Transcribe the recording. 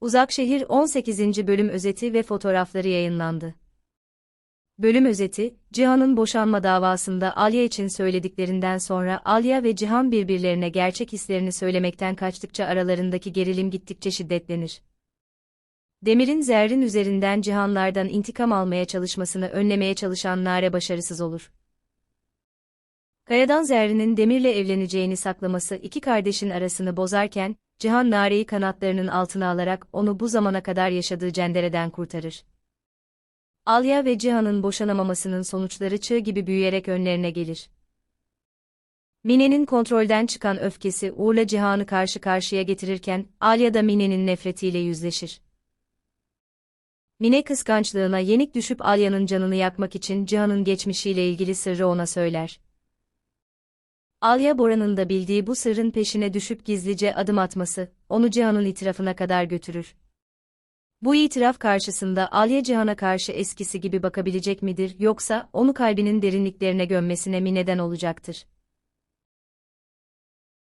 Uzak Şehir 18. bölüm özeti ve fotoğrafları yayınlandı. Bölüm özeti, Cihan'ın boşanma davasında Alya için söylediklerinden sonra Alya ve Cihan birbirlerine gerçek hislerini söylemekten kaçtıkça aralarındaki gerilim gittikçe şiddetlenir. Demir'in Zerrin üzerinden Cihanlardan intikam almaya çalışmasını önlemeye çalışan Nare başarısız olur. Kaya'dan Zerrin'in Demir'le evleneceğini saklaması iki kardeşin arasını bozarken, Cihan Nare'yi kanatlarının altına alarak onu bu zamana kadar yaşadığı cendereden kurtarır. Alya ve Cihan'ın boşanamamasının sonuçları çığ gibi büyüyerek önlerine gelir. Mine'nin kontrolden çıkan öfkesi Uğur'la Cihan'ı karşı karşıya getirirken, Alya da Mine'nin nefretiyle yüzleşir. Mine kıskançlığına yenik düşüp Alya'nın canını yakmak için Cihan'ın geçmişiyle ilgili sırrı ona söyler. Alya Bora'nın da bildiği bu sırrın peşine düşüp gizlice adım atması, onu Cihan'ın itirafına kadar götürür. Bu itiraf karşısında Alya Cihan'a karşı eskisi gibi bakabilecek midir yoksa onu kalbinin derinliklerine gömmesine mi neden olacaktır?